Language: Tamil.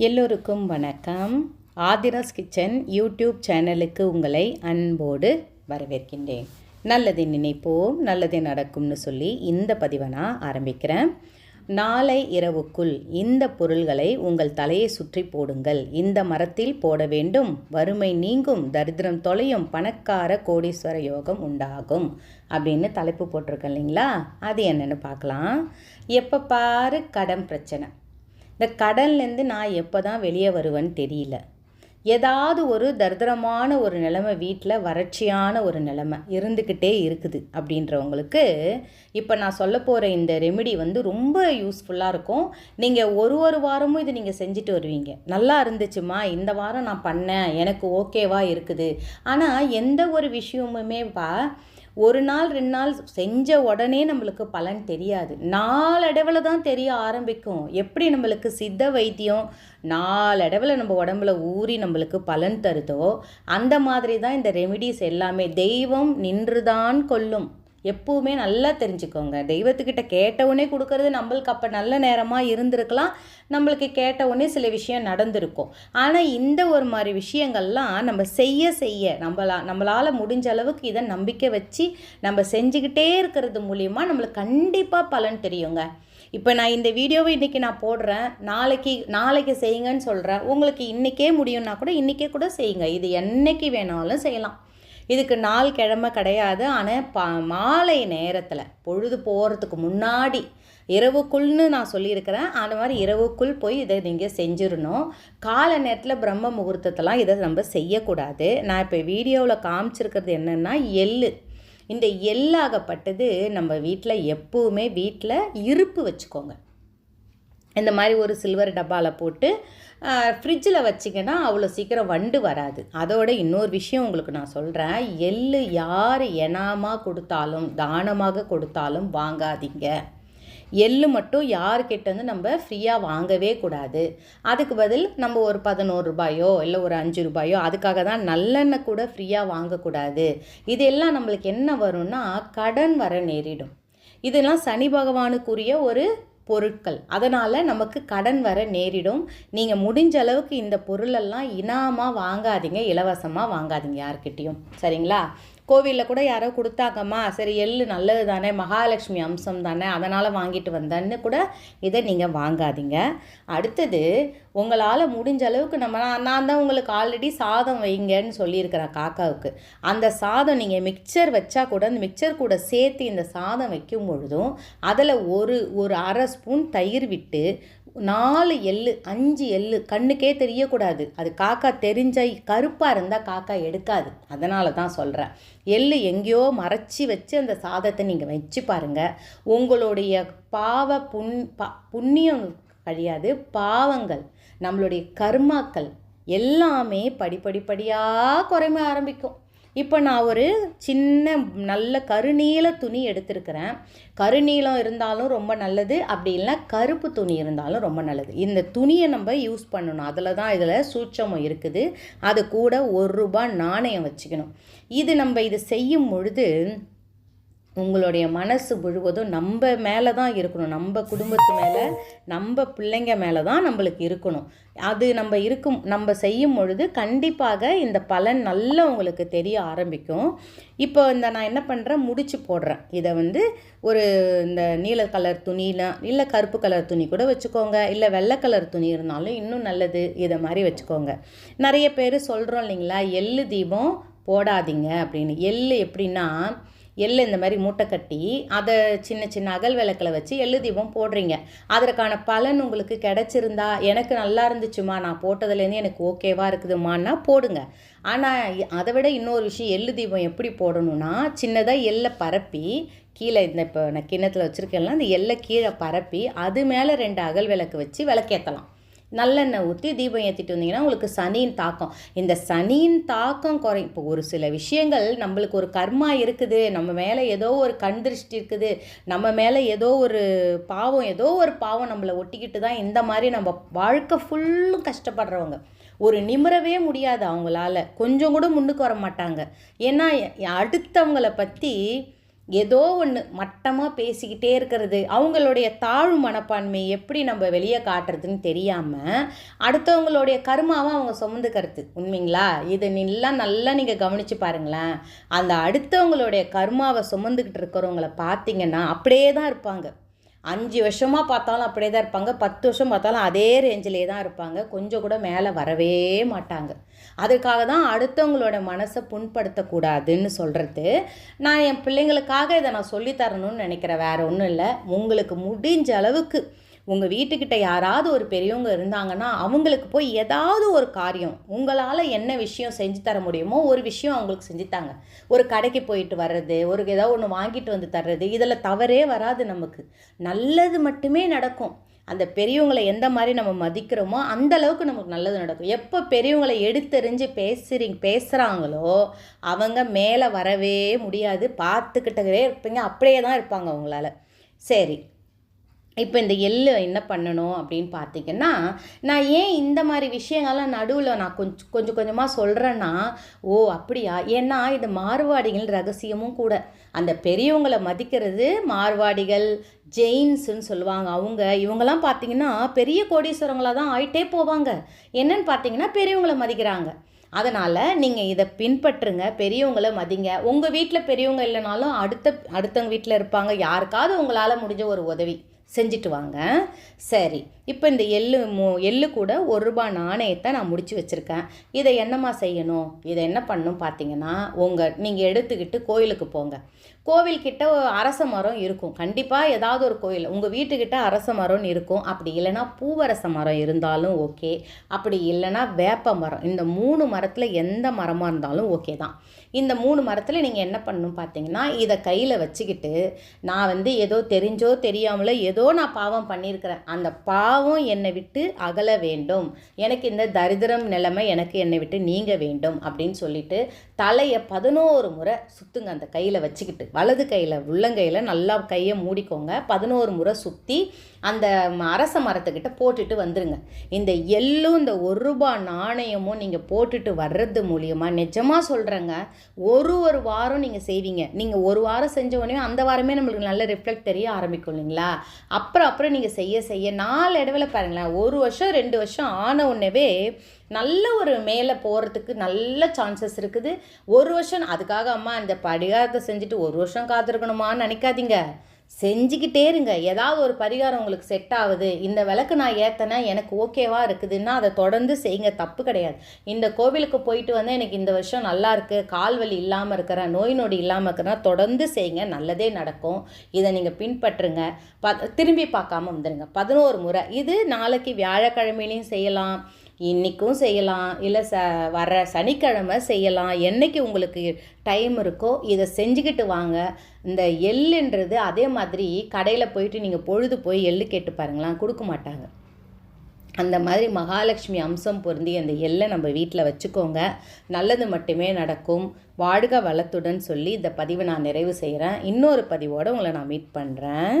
எல்லோருக்கும் வணக்கம். ஆதிராஸ் கிச்சன் யூடியூப் சேனலுக்கு உங்களை அன்போடு வரவேற்கின்றேன். நல்லதை நினைப்போம் நல்லதே நடக்கும்னு சொல்லி இந்த பதிவை நான் ஆரம்பிக்கிறேன். நாளை இரவுக்குள் இந்த பொருள்களை உங்கள் தலையை சுற்றி போடுங்கள். இந்த மரத்தில் போட வேண்டும். வறுமை நீங்கும் தரித்திரம் தொலையும் பணக்கார கோடீஸ்வர யோகம் உண்டாகும் அப்படின்னு தலைப்பு போட்டிருக்கேன் இல்லைங்களா? அது என்னென்னு பார்க்கலாம். எப்போ பாரு கடன் பிரச்சனை. இந்த கடன்லேருந்து நான் எப்போ தான் வெளியே வருவேன்னு தெரியல. ஏதாவது ஒரு தர்தரமான ஒரு நிலைமை வீட்டில் வறட்சியான ஒரு நிலைமை இருந்துக்கிட்டே இருக்குது அப்படின்றவங்களுக்கு இப்போ நான் சொல்ல போகிற இந்த ரெமெடி வந்து ரொம்ப யூஸ்ஃபுல்லாக இருக்கும். நீங்கள் ஒரு ஒரு வாரமும் இது நீங்கள் செஞ்சுட்டு வருவீங்க. நல்லா இருந்துச்சுமா இந்த வாரம் நான் பண்ணேன் எனக்கு ஓகேவா இருக்குது. ஆனால் எந்த ஒரு விஷயமுமே பா ஒரு நாள் ரெண்டு நாள் செஞ்ச உடனே நம்மளுக்கு பலன் தெரியாது. நாளடைவில் தான் தெரிய ஆரம்பிக்கும். எப்படி நம்மளுக்கு சித்த வைத்தியம் நாளடைவில் நம்ம உடம்புல ஊறி நம்மளுக்கு பலன் தருதோ அந்த மாதிரி தான் இந்த ரெமிடிஸ் எல்லாமே. தெய்வம் நின்றுதான் கொல்லும். எப்போவுமே நல்லா தெரிஞ்சுக்கோங்க. தெய்வத்துக்கிட்ட கேட்டவுடனே கொடுக்கறது நம்மளுக்கு அப்போ நல்ல நேரமாக இருந்திருக்கலாம். நம்மளுக்கு கேட்டவுடனே சில விஷயம் நடந்திருக்கும். ஆனால் இந்த ஒரு மாதிரி விஷயங்கள்லாம் நம்ம செய்ய செய்ய நம்மளா நம்மளால் முடிஞ்ச அளவுக்கு இதை நம்பிக்கை வச்சு நம்ம செஞ்சுக்கிட்டே இருக்கிறது மூலிமா நம்மளுக்கு கண்டிப்பாக பலன் தெரியுங்க. இப்போ நான் இந்த வீடியோவை இன்றைக்கி நான் போடுறேன். நாளைக்கு நாளைக்கு செய்யுங்கன்னு சொல்கிறேன் உங்களுக்கு இன்றைக்கே முடியும்னா கூட இன்றைக்கே கூட செய்யுங்க. இது என்றைக்கு வேணாலும் செய்யலாம். இதுக்கு நாள் கிழமை கிடையாது. ஆனால் பா மாலை நேரத்தில் பொழுது போகிறதுக்கு முன்னாடி இரவுக்குள்னு நான் சொல்லியிருக்கிறேன். அந்த மாதிரி இரவுக்குள் போய் இதை நீங்கள் செஞ்சிடணும். கால நேரத்தில் பிரம்ம முகூர்த்தத்தெல்லாம் இதை நம்ம செய்யக்கூடாது. நான் இப்போ வீடியோவில் காமிச்சிருக்கிறது என்னென்னா எள்ளு. இந்த எள்ளாகப்பட்டது நம்ம வீட்டில் எப்போவுமே வீட்டில் இருப்பு வச்சுக்கோங்க. இந்த மாதிரி ஒரு சில்வர் டப்பாவில் போட்டு ஃப்ரிட்ஜில் வச்சிங்கன்னா அவ்வளோ சீக்கிரம் வண்டு வராது. அதோட இன்னொரு விஷயம் உங்களுக்கு நான் சொல்கிறேன் எள் யார் எனாமாக கொடுத்தாலும் தானமாக கொடுத்தாலும் வாங்காதீங்க. எள்ளு மட்டும் யார்கிட்டேருந்து நம்ம ஃப்ரீயாக வாங்கவே கூடாது. அதுக்கு பதில் நம்ம ஒரு பதினோரு ரூபாயோ இல்லை ஒரு அஞ்சு ரூபாயோ அதுக்காக தான் நல்லெண்ணெய் கூட ஃப்ரீயாக வாங்கக்கூடாது. இதெல்லாம் நம்மளுக்கு என்ன வரும்னா கடன் வர நேரிடும். இதெல்லாம் சனி பகவானுக்குரிய ஒரு பொருட்கள். அதனால் நமக்கு கடன் வர நேரிடும். நீங்கள் முடிஞ்ச அளவுக்கு இந்த பொருளெல்லாம் இனாமாக வாங்காதீங்க இலவசமாக வாங்காதீங்க யார்கிட்டேயும். சரிங்களா? கோவிலில் கூட யாரோ கொடுத்தாங்கம்மா. சரி எள்ளு நல்லது தானே மகாலட்சுமி அம்சம் தானே அதனால் வாங்கிட்டு வந்தேன்னு கூட இதை நீங்கள் வாங்காதீங்க. அடுத்தது உங்களால் முடிஞ்ச அளவுக்கு நம்ம நான் தான் உங்களுக்கு ஆல்ரெடி சாதம் வைங்கன்னு சொல்லியிருக்கிறேன் காக்காவுக்கு. அந்த சாதம் நீங்கள் மிக்சர் வச்சா கூட அந்த மிக்சர் கூட சேர்த்து இந்த சாதம் வைக்கும் பொழுதும் அதில் ஒரு ஒரு அரை ஸ்பூன் தயிர் விட்டு நாலு எள்ளு அஞ்சு எள்ளு கண்ணுக்கே தெரியக்கூடாது. அது காக்கா தெரிஞ்ச கருப்பாக இருந்தால் காக்கா எடுக்காது. அதனால தான் சொல்கிறேன் எள்ளு எங்கேயோ மறைச்சி வச்சு அந்த சாதத்தை நீங்கள் வச்சு பாருங்கள் உங்களுடைய பாவ புண் பா புண்ணியம் கழியாது பாவங்கள் நம்மளுடைய கர்மாக்கள் எல்லாமே படிப்படிப்படியாக குறைம ஆரம்பிக்கும். இப்போ நான் ஒரு சின்ன நல்ல கருநீல துணி எடுத்திருக்கிறேன். கருநீலம் இருந்தாலும் ரொம்ப நல்லது. அப்படி இல்லைனா கருப்பு துணி இருந்தாலும் ரொம்ப நல்லது. இந்த துணியை நம்ம யூஸ் பண்ணணும். அதில் தான் இதில் சூட்சமும் இருக்குது. அது கூட ஒரு ரூபாய் நாணயம் வச்சுக்கணும். இது நம்ம இது செய்யும் பொழுது உங்களுடைய மனசு முழுவதும் நம்ம மேலே தான் இருக்கணும். நம்ம குடும்பத்து மேலே நம்ம பிள்ளைங்க மேலே தான் நம்மளுக்கு இருக்கணும். அது நம்ம இருக்கும் நம்ம செய்யும் பொழுது கண்டிப்பாக இந்த பலன் நல்லா உங்களுக்கு தெரிய ஆரம்பிக்கும். இப்போ இந்த நான் என்ன பண்ணுறேன் முடிச்சு போடுறேன். இதை வந்து ஒரு இந்த நீல கலர் துணியில் இல்லை கருப்பு கலர் துணி கூட வச்சுக்கோங்க. இல்லை வெள்ளை கலர் துணி இருந்தாலும் இன்னும் நல்லது. இதை மாதிரி வச்சுக்கோங்க. நிறைய பேர் சொல்கிறோம் இல்லைங்களா? எள்ளு தீபம் போடாதீங்க அப்படின்னு. எள்ளு எப்படின்னா எள்ளு இந்த மாதிரி மூட்டை கட்டி அதை சின்ன சின்ன அகல் விளக்கில் வச்சு எள்ளு தீபம் போடுறீங்க. அதற்கான பலன் உங்களுக்கு கிடச்சிருந்தா எனக்கு நல்லா இருந்துச்சுமா நான் போட்டதுலேருந்து எனக்கு ஓகேவாக இருக்குதுமான்னா போடுங்க. ஆனால் அதை விட இன்னொரு விஷயம் எள்ளு தீபம் எப்படி போடணும்னா சின்னதாக எள்ளை பரப்பி கீழே இந்த இப்போ நான் கிண்ணத்தில் வச்சுருக்கேன்ல அந்த எள்ளை கீழே பரப்பி அது மேலே ரெண்டு அகல் விளக்கு வச்சு விளக்கேற்றலாம் நல்லெண்ணெய் ஊற்றி தீபம் ஏற்றிட்டு வந்தீங்கன்னா உங்களுக்கு சனியின் தாக்கம். இந்த சனியின் தாக்கம் குறை இப்போ ஒரு சில விஷயங்கள் நம்மளுக்கு ஒரு கர்மா இருக்குது. நம்ம மேலே ஏதோ ஒரு கண் திருஷ்டி இருக்குது. நம்ம மேலே ஏதோ ஒரு பாவம் ஏதோ ஒரு பாவம் நம்மளை ஒட்டிக்கிட்டு தான் இந்த மாதிரி நம்ம வாழ்க்கை ஃபுல்லும் கஷ்டப்படுறவங்க. ஒரு நிமிரவே முடியாது அவங்களால. கொஞ்சம் கூட முன்னுக்கு வர மாட்டாங்க ஏன்னா அடுத்தவங்களை பற்றி ஏதோ ஒன்று மட்டமாக பேசிக்கிட்டே இருக்கிறது. அவங்களுடைய தாழ்வு மனப்பான்மை எப்படி நம்ம வெளியே காட்டுறதுன்னு தெரியாமல் அடுத்தவங்களுடைய கருமாவை அவங்க சுமந்துக்கிறது. உண்மைங்களா? இதை எல்லாம் நல்லா நீங்கள் கவனித்து பாருங்களேன். அந்த அடுத்தவங்களுடைய கருமாவை சுமந்துக்கிட்டு இருக்கிறவங்கள பார்த்தீங்கன்னா அப்படியே தான் இருப்பாங்க. அஞ்சு வருஷமாக பார்த்தாலும் அப்படியே தான் இருப்பாங்க. பத்து வருஷம் பார்த்தாலும் அதே ரேஞ்சிலே தான் இருப்பாங்க. கொஞ்சம் கூட மேலே வரவே மாட்டாங்க. அதுக்காக தான் அடுத்தவங்களோட மனசை புண்படுத்தக்கூடாதுன்னு சொல்கிறது நான் என் பிள்ளைங்களுக்காக இதை நான் சொல்லித்தரணும்னு நினைக்கிறேன். வேறு ஒன்றும் இல்லை. உங்களுக்கு முடிஞ்ச அளவுக்கு உங்கள் வீட்டுக்கிட்ட யாராவது ஒரு பெரியவங்க இருந்தாங்கன்னா அவங்களுக்கு போய் ஏதாவது ஒரு காரியம் உங்களால் என்ன விஷயம் செஞ்சு தர முடியுமோ ஒரு விஷயம் அவங்களுக்கு செஞ்சுத்தாங்க. ஒரு கடைக்கு போயிட்டு வர்றது ஒரு ஏதாவது ஒன்று வாங்கிட்டு வந்து தர்றது இதில் தவறே வராது நமக்கு. நல்லது மட்டுமே நடக்கும். அந்த பெரியவங்களை எந்த மாதிரி நம்ம மதிக்கிறோமோ அந்த அளவுக்கு நமக்கு நல்லது நடக்கும். எப்போ பெரியவங்களை எடுத்தெறிஞ்சு பேசுறீங்க பேசுகிறாங்களோ அவங்க மேலே வரவே முடியாது. பார்த்துக்கிட்டே இருப்பீங்க. அப்படியே தான் இருப்பாங்க அவங்களால. சரி. இப்போ இந்த எள்ளு என்ன பண்ணணும் அப்படின்னு பார்த்தீங்கன்னா நான் ஏன் இந்த மாதிரி விஷயங்கள்லாம் நடுவில் நான் கொஞ்சம் கொஞ்சம் கொஞ்சமாக சொல்கிறேன்னா ஓ அப்படியா? ஏன்னா இது மார்வாடிகள் ரகசியமும் கூட. அந்த பெரியவங்களை மதிக்கிறது மார்வாடிகள் ஜெயின்ஸுன்னு சொல்லுவாங்க. அவங்க இவங்கெல்லாம் பார்த்தீங்கன்னா பெரிய கோடீஸ்வரங்களாக தான் ஆயிட்டே போவாங்க. என்னன்னு பார்த்தீங்கன்னா பெரியவங்களை மதிக்கிறாங்க. அதனால் நீங்கள் இதை பின்பற்றுங்க. பெரியவங்களை மதிங்க. உங்கள் வீட்டில் பெரியவங்க இல்லைனாலும் அடுத்த அடுத்தவங்க வீட்டில் இருப்பாங்க. யாருக்காவது உங்களால் முடிஞ்ச ஒரு உதவி. செஞ்சுட்டு வாங்க. சரி இப்போ இந்த எள்ளு மூ எள்ளு கூட ஒரு ரூபா நாணயத்தை நான் முடிச்சு வச்சுருக்கேன். இதை என்னம்மா செய்யணும்? இதை என்ன பண்ணும் பார்த்தீங்கன்னா உங்கள் நீங்கள் எடுத்துக்கிட்டு கோயிலுக்கு போங்க. கோவில்கிட்ட அரச மரம் இருக்கும். கண்டிப்பாக ஏதாவது ஒரு கோயில் உங்கள் வீட்டுக்கிட்ட அரச மரம்னு இருக்கும். அப்படி இல்லைன்னா பூவரச மரம் இருந்தாலும் ஓகே. அப்படி இல்லைன்னா வேப்ப மரம் இந்த மூணு மரத்தில் எந்த மரமாக இருந்தாலும் ஓகே தான். இந்த மூணு மரத்தில் நீங்கள் என்ன பண்ணணும் பார்த்தீங்கன்னா இதை கையில் வச்சுக்கிட்டு நான் வந்து ஏதோ தெரிஞ்சோ தெரியாமலோ ஏதோ நான் பாவம் பண்ணியிருக்கிறேன் அந்த பாவம் என்னை விட்டு அகல வேண்டும். எனக்கு இந்த தரித்திரம் நிலைமை எனக்கு என்னை விட்டு நீங்க வேண்டும் அப்படின்னு சொல்லிட்டு தலையை பதினோரு முறை சுற்றுங்க அந்த கையில் வச்சுக்கிட்டு. வலது கையில் உள்ளங்கையில் நல்லா கையை மூடிக்கோங்க. பதினோரு முறை சுற்றி அந்த அரச மரத்துக்கிட்ட போட்டுட்டு வந்துடுங்க இந்த எள்ளும் இந்த ஒரு ரூபா நாணயமும் நீங்கள் போட்டுட்டு வர்றது மூலியமாக நிஜமாக சொல்கிறேங்க ஒரு ஒரு வாரம் நீங்கள் செய்வீங்க. நீங்கள் ஒரு வாரம் செஞ்ச உடனே அந்த வாரமே நம்மளுக்கு நல்ல ரிஃப்ளெக்ட் தெரிய ஆரம்பிக்கும் இல்லைங்களா? அப்புறம் அப்புறம் நீங்கள் செய்ய செய்ய நாலு இடவில் பாருங்களேன் ஒரு வருஷம் ரெண்டு வருஷம் ஆன உடனேவே நல்ல ஒரு மேலே போகிறதுக்கு நல்ல சான்சஸ் இருக்குது. ஒரு வருஷம் அதுக்காக அம்மா இந்த பரிகாரத்தை செஞ்சுட்டு ஒரு வருஷம் காத்திருக்கணுமான்னு நினைக்காதீங்க. செஞ்சுக்கிட்டே இருங்க. ஏதாவது ஒரு பரிகாரம் உங்களுக்கு செட் ஆகுது. இந்த விளக்கு நான் ஏற்றினேன் எனக்கு ஓகேவா இருக்குதுன்னா அதை தொடர்ந்து செய்யுங்க. தப்பு கிடையாது. இந்த கோவிலுக்கு போயிட்டு வந்து எனக்கு இந்த வருஷம் நல்லா இருக்குது கால் வலி இல்லாமல் இருக்கிறேன் நோய் நொடி இல்லாமல் இருக்கிறேன் தொடர்ந்து செய்யுங்க. நல்லதே நடக்கும். இதை நீங்கள் பின்பற்றுங்க. ப திரும்பி பார்க்காம வந்துடுங்க பதினோரு முறை. இது நாளைக்கு வியாழக்கிழமையிலையும் செய்யலாம். இன்றைக்கும் செய்யலாம் இல்லை ச வர சனிக்கிழமை செய்யலாம். என்றைக்கு உங்களுக்கு டைம் இருக்கோ இதை செஞ்சுக்கிட்டு வாங்க. இந்த எள்ளுன்றது அதே மாதிரி கடையில் போயிட்டு நீங்கள் பொழுது போய் எள்ளு கேட்டு பாருங்களேன் கொடுக்க மாட்டாங்க. அந்த மாதிரி மகாலட்சுமி அம்சம் பொருந்தி அந்த எல்லை நம்ம வீட்டில் வச்சுக்கோங்க. நல்லது மட்டுமே நடக்கும். வாழ்க வளத்துடன் சொல்லி இந்த பதிவை நான் நிறைவு செய்கிறேன் இன்னொரு பதிவோடு உங்களை நான் மீட் பண்ணுறேன்